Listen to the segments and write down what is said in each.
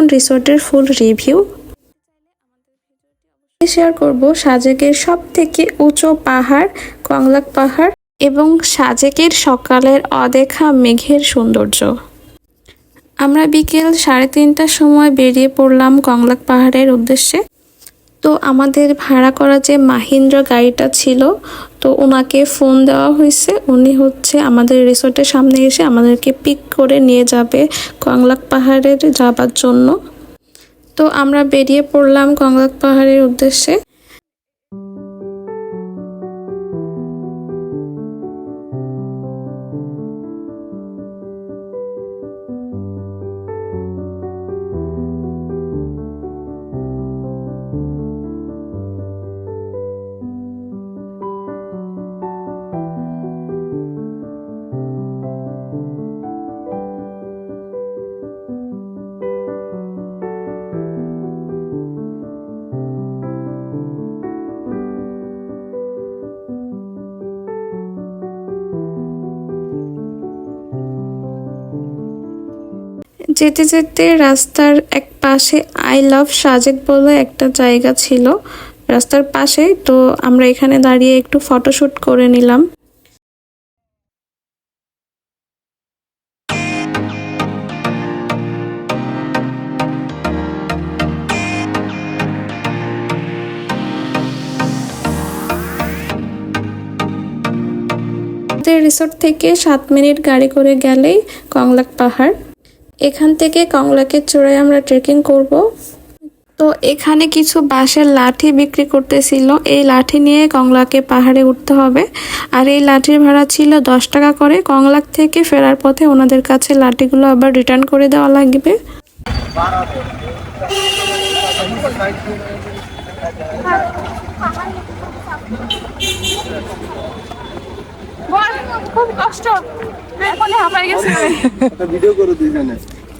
Town রিসোর্টের ফুল review share করব। সাজেকের সব থেকে উঁচু পাহাড়, কংলাক পাহাড় এবং সাজেকের সকালের অদেখা মেঘের সৌন্দর্য। আমরা বিকেল সাড়ে তিনটার সময় বেরিয়ে পড়লাম কংলাক পাহাড়ের উদ্দেশ্যে। তো আমাদের ভাড়া করা যে মাহিন্দ্রা গাড়িটা ছিল, তো ওনাকে ফোন দেওয়া হয়েছে। উনি হচ্ছে আমাদের রিসোর্টের সামনে এসে আমাদেরকে পিক করে নিয়ে যাবে কংলাক পাহাড়ের যাবার জন্য। তো আমরা বেরিয়ে পড়লাম কংলাক পাহাড়ের উদ্দেশ্যে। যেতে যেতে রাস্তার এক পাশে আই লাভ সাজেক বলে একটা জায়গা ছিল রাস্তার পাশে, তো আমরা এখানে দাঁড়িয়ে একটু ফটোশুট করে নিলাম। রিসোর্ট থেকে সাত মিনিট গাড়ি করে গেলেই কংলাক পাহাড়। এখান থেকে কংলাকের চূড়ায় আমরা ট্রেকিং করব। তো এখানে কিছু বাঁশের লাঠি বিক্রি করতেছিল। এই লাঠি নিয়ে কংলাকে পাহাড়ে উঠতে হবে। আর এই লাঠির ভাড়া ছিল দশ টাকা করে। কংলাক থেকে ফেরার পথে ওনাদের কাছে লাঠিগুলো আবার রিটার্ন করে দেওয়া লাগবে। খুব কষ্ট। ভিডিও করে দুইজনে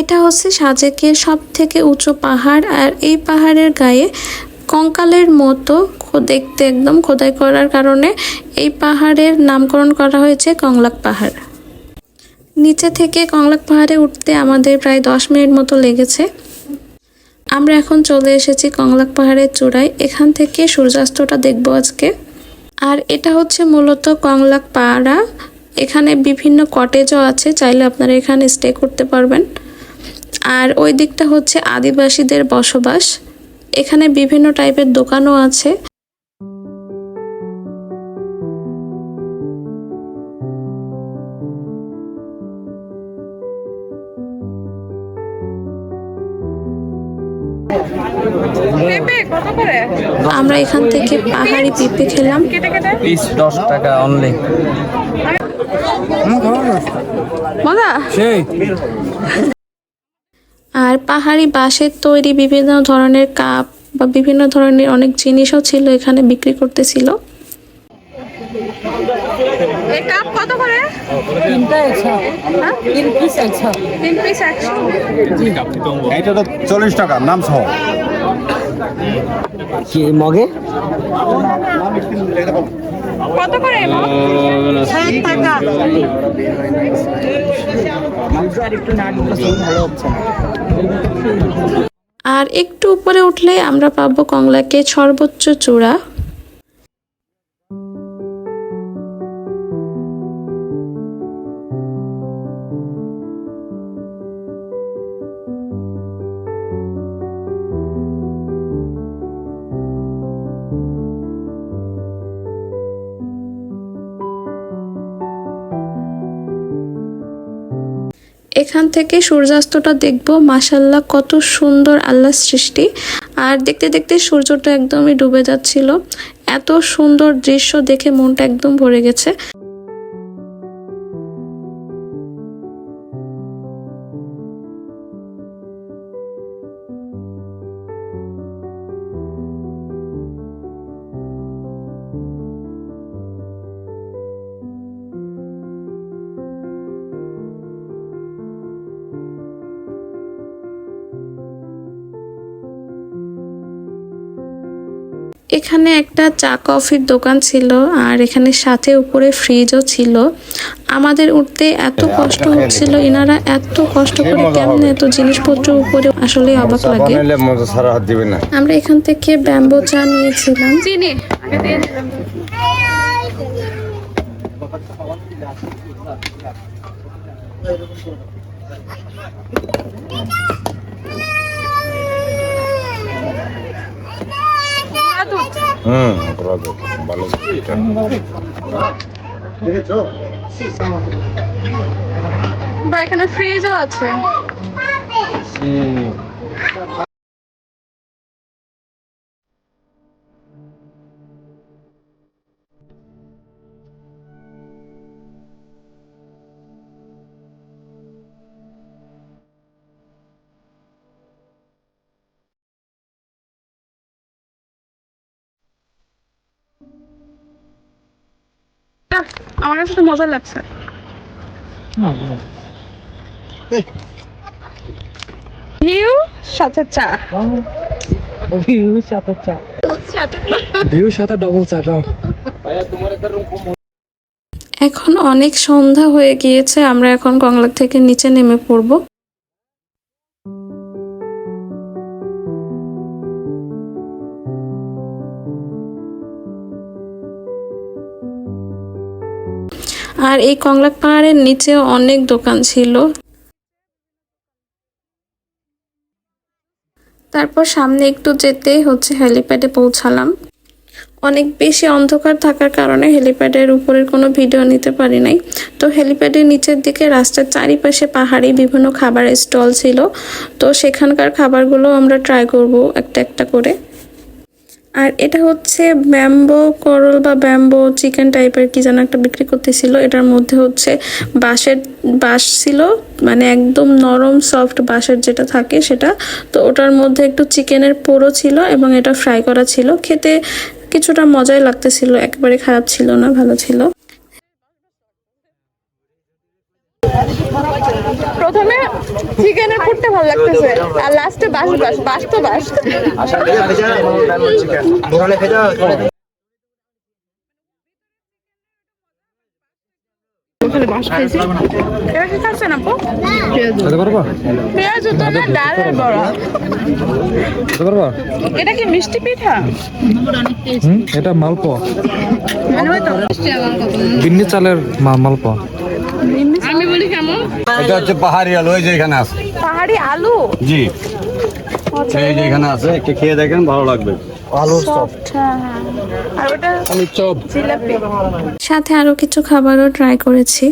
এটা হচ্ছে সাজেকের সব থেকে উঁচু পাহাড়, আর এই পাহাড়ের গায়ে কঙ্কালের মতো দেখতে একদম খোদাই করার কারণে এই পাহাড়ের নামকরণ করা হয়েছে কংলাক পাহাড়। নিচে থেকে কংলাক পাহাড়ে উঠতে আমাদের প্রায় দশ মিনিট মতো লেগেছে। আমরা এখন চলে এসেছি কংলাক পাহাড়ের চূড়ায়। এখান থেকে সূর্যাস্তটা দেখব আজকে। আর এটা হচ্ছে মূলত কংলাক পাহাড়া এখানে বিভিন্ন কটেজও আছে, চাইলে আপনারা এখানে স্টে করতে পারবেন। আর ওই দিকটা হচ্ছে আদিবাসীদের বসবাস। এখানে বিভিন্ন টাইপের দোকানও আছে। আমরা এখান থেকে পাহাড়ি পিঁপে খেলাম। পিস দশ টাকা অনলি মজা? সেই। আর পাহাড়ি বাঁশের তৈরি বিভিন্ন ধরনের কাপ বা বিভিন্ন ধরনের অনেক জিনিসও ছিল এখানে বিক্রি করতেছিল। কাপ কত করে? তিনটা একশো। তিন পিস একশো। তিন পিস একশো। এইটা তো চল্লিশ টাকা নাম সহ। কি মগে? কত করে? ষাট টাকা আর একটু উপরে উঠলে আমরা পাবো কংলাকে সর্বোচ্চ চূড়া এখান থেকে সূর্যাস্তটা দেখব। মাসাল্লাহ কত সুন্দর আল্লাহ সৃষ্টি। আর দেখতে দেখতে সূর্যটা একদমই ডুবে যাচ্ছিল। এত সুন্দর দৃশ্য দেখে মনটা একদম ভরে গেছে। এখানে একটা চা কফির দোকান ছিল আর এখানে সাথে উপরে ফ্রিজও ছিল আমাদের উঠতে এত কষ্ট হচ্ছিল এনারা এত কষ্ট করে কেমন এত জিনিসপত্র উপরে আসলে অবাক লাগে আমরা এখান থেকে ব্যাম্বো চা নিয়েছিলাম চিনি আগে দিয়ে দিলাম। পুরা দুধ। হুম ভালো এখানে ফ্রিজও আছে। আমার কাছে তো মজা লাগছে। ভিউ সাথে চা। ভিউ সাথে চা। ভিউ সাথে ডবল চা দাও এখন অনেক সন্ধ্যা হয়ে গিয়েছে আমরা এখন কংলা থেকে নিচে নেমে পড়ব। আর এই কংলাক পাহাড়ের নিচে অনেক দোকান ছিল। তারপর সামনে একটু যেতেই হচ্ছে, হেলিপ্যাডে পৌঁছালাম। অনেক বেশি অন্ধকার থাকার কারণে হেলিপ্যাডের উপরের কোনো ভিডিও নিতে পারি নাই। তো হেলিপ্যাডের নিচের দিকে রাস্তার চারিপাশে পাহাড়ি বিভিন্ন খাবারের স্টল ছিল। তো সেখানকার খাবারগুলো আমরা ট্রাই করব একটা একটা করে। আর এটা হচ্ছে ব্যাম্বো, করল বা ব্যাম্বো চিকেন টাইপের কি যেন একটা বিক্রি করতেছিল। এটার মধ্যে হচ্ছে বাঁশের, বাঁশ ছিল মানে একদম নরম সফট বাঁশের যেটা থাকে সেটা। তো ওটার মধ্যে একটু চিকেনের পোড়ো ছিল এবং এটা ফ্রাই করা ছিল। খেতে কিছুটা মজাই লাগতেছিল, একেবারে খারাপ ছিল না, ভালো ছিল। প্রথমে চিকেনের পুরটা ভালো লাগতেছে আর লাস্টে বাস বাস বাস তো বাস এটা কি খাচ্ছেন আপু? পেঁয়াজ তো না ডাল বড়া। এটা কি মিষ্টি পিঠা? এটা মালপোয়া। মানে বিন্নি চালের মালপোয়া। কেমন? এটা হচ্ছে পাহাড়ি আলু ওই যে এখানে আছে। পাহাড়ি আলু? জি। এই যে এখানে আছে একটু খেয়ে দেখেন ভালো লাগবে। আলু সফট হ্যাঁ হ্যাঁ। আর ওটা আলু চপ। সাথে আরও কিছু খাবারও ট্রাই করেছি।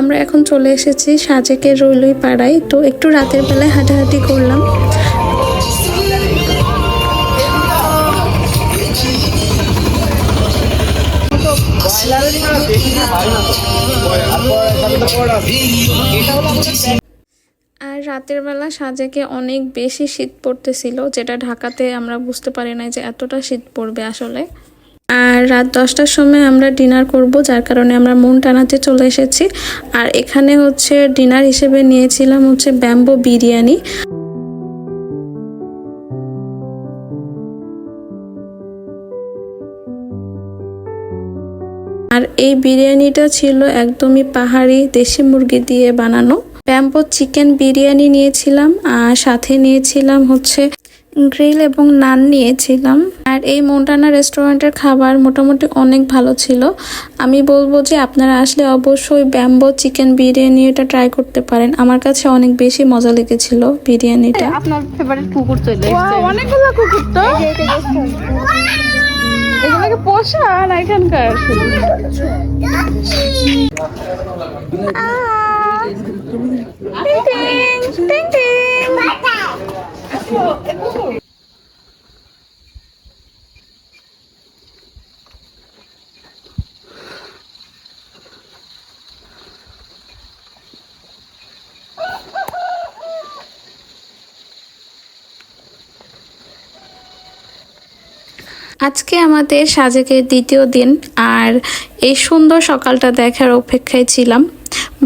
আমরা এখন চলে এসেছি সাজেকের রইলই পাড়ায়। তো একটু রাতের বেলায় হাঁটাহাঁটি করলাম। আর রাতের বেলা সাজেকে অনেক বেশি শীত পড়তেছিল, যেটা ঢাকাতে আমরা বুঝতে পারি নাই যে এতটা শীত পড়বে আসলে। আর রাত দশটার সময় আমরা ডিনার করব, যার কারণে আমরা মন টানাতে চলে এসেছি। আর এখানে হচ্ছে ডিনার হিসেবে নিয়েছিলাম হচ্ছে ব্যাম্বো বিরিয়ানি। আর এই বিরিয়ানিটা ছিল একদমই পাহাড়ি দেশি মুরগি দিয়ে বানানো। ব্যাম্বো চিকেন বিরিয়ানি নিয়েছিলাম, আর সাথে নিয়েছিলাম হচ্ছে গ্রিল এবং নান নিয়েছিলাম। আর এই মন্টানা রেস্টুরেন্টের খাবার মোটামুটি অনেক ভালো ছিল। আমি বলব যে আপনারা আসলে অবশ্যই ব্যাম্বো চিকেন বিরিয়ানি এটা ট্রাই করতে পারেন। আমার কাছে অনেক বেশি মজা লেগেছিল বিরিয়ানিটা। আপনার ফেভারিট কুকুর চলে অনেকগুলো কুকুর তো। এগুলোকে পোষা না এখানকার? শুধু টিং টিং টিং। আজকে আমাদের সাজেকের দ্বিতীয় দিন আর এই সুন্দর সকালটা দেখার অপেক্ষায় ছিলাম।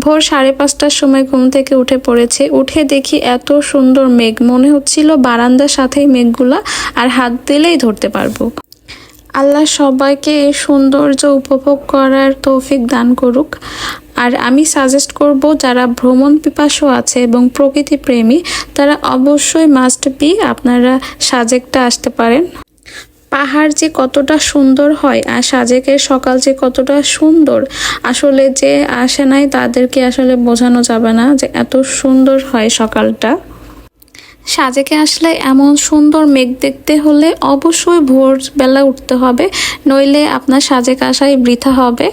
ভোর সাড়ে পাঁচটার সময় ঘুম থেকে উঠে পড়েছে। উঠে দেখি এত সুন্দর মেঘ। মনে হচ্ছিল বারান্দার সাথেই মেঘগুলা আর হাত দিলেই ধরতে পারব। আল্লাহ সবাইকে এই সৌন্দর্য উপভোগ করার তৌফিক দান করুক। আর আমি সাজেস্ট করব, যারা ভ্রমণ পিপাসু আছে এবং প্রকৃতি প্রেমী, তারা অবশ্যই মাস্ট বি আপনারা সাজেকটা আসতে পারেন। পাহাড় যে কতটা সুন্দর হয় আর সাজেকের সকাল যে কতটা সুন্দর, আসলে যে আসে নাই তাদেরকে আসলে বোঝানো যাবে না যে এত সুন্দর হয় সকালটা। সাজেকে আসলে এমন সুন্দর মেঘ দেখতে হলে অবশ্যই ভোরবেলা উঠতে হবে, নইলে আপনার সাজেক আসাই বৃথা হবে।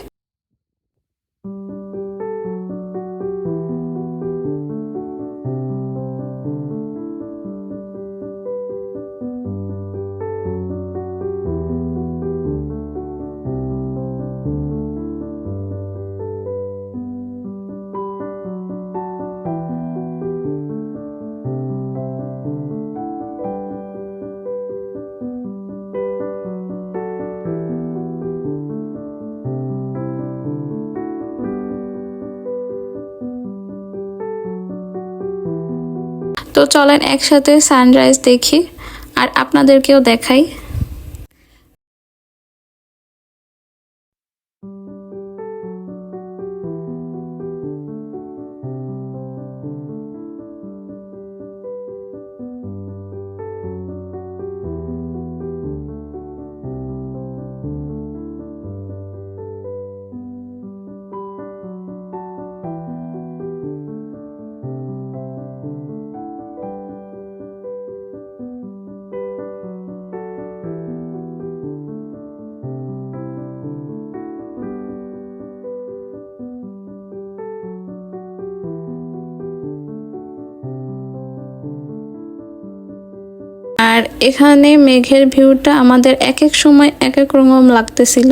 তো চলেন একসাথে সানরাইজ দেখি আর আপনাদেরকেও দেখাই। আর এখানে মেঘের ভিউটা আমাদের এক এক সময় এক এক রকম লাগতেছিল।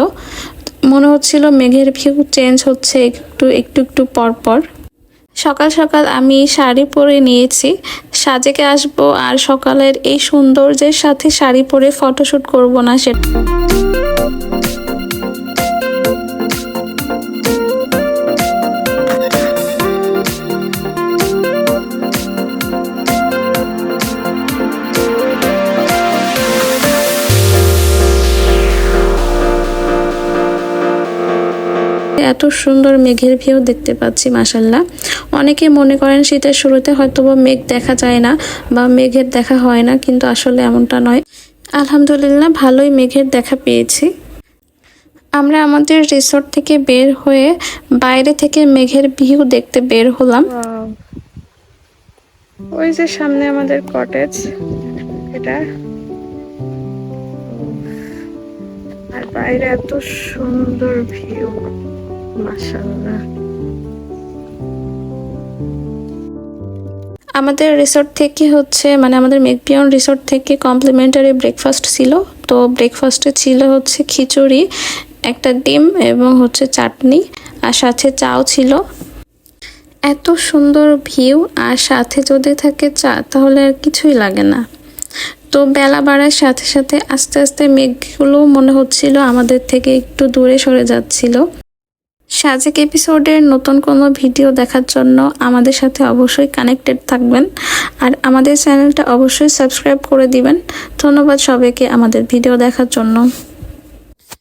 মনে হচ্ছিল মেঘের ভিউ চেঞ্জ হচ্ছে একটু একটু একটু পর পর। সকাল সকাল আমি শাড়ি পরে নিয়েছি। সাজেকে আসব আর সকালের এই সৌন্দর্যের সাথে শাড়ি পরে ফটোশ্যুট করব না সেটা। সুন্দর মেঘের ভিউ দেখতে পাচ্ছি মাসাল্লাহ অনেকে মনে করেন শীতের শুরুতে হয়তো বা মেঘ দেখা যায় না বা মেঘের দেখা হয় না, কিন্তু আসলে এমনটা নয়। আলহামদুলিল্লাহ, ভালোই মেঘের দেখা পেয়েছি। আমরা আমাদের রিসোর্ট থেকে বের হয়ে বাইরে থেকে মেঘের ভিউ দেখতে বের হলাম। ওই যে সামনে আমাদের কটেজ এটা। আর বাইরে এত সুন্দর ভিউ। আমাদের রিসোর্ট থেকে হচ্ছে মানে আমাদের মেঘপিয়ন রিসোর্ট থেকে কমপ্লিমেন্টারি ব্রেকফাস্ট ছিল। তো ব্রেকফাস্টে ছিল হচ্ছে খিচুড়ি, একটা ডিম এবং হচ্ছে চাটনি, আর সাথে চাও ছিল। এত সুন্দর ভিউ আর সাথে যদি থাকে চা, তাহলে আর কিছুই লাগে না। তো বেলা বাড়ার সাথে সাথে আস্তে আস্তে মেঘগুলো মনে হচ্ছিল আমাদের থেকে একটু দূরে সরে যাচ্ছিল। সাজেক এপিসোডের নতুন কোনো ভিডিও দেখার জন্য আমাদের সাথে অবশ্যই কানেক্টেড থাকবেন। আর আমাদের চ্যানেলটা অবশ্যই সাবস্ক্রাইব করে দিবেন। ধন্যবাদ সবাইকে আমাদের ভিডিও দেখার জন্য।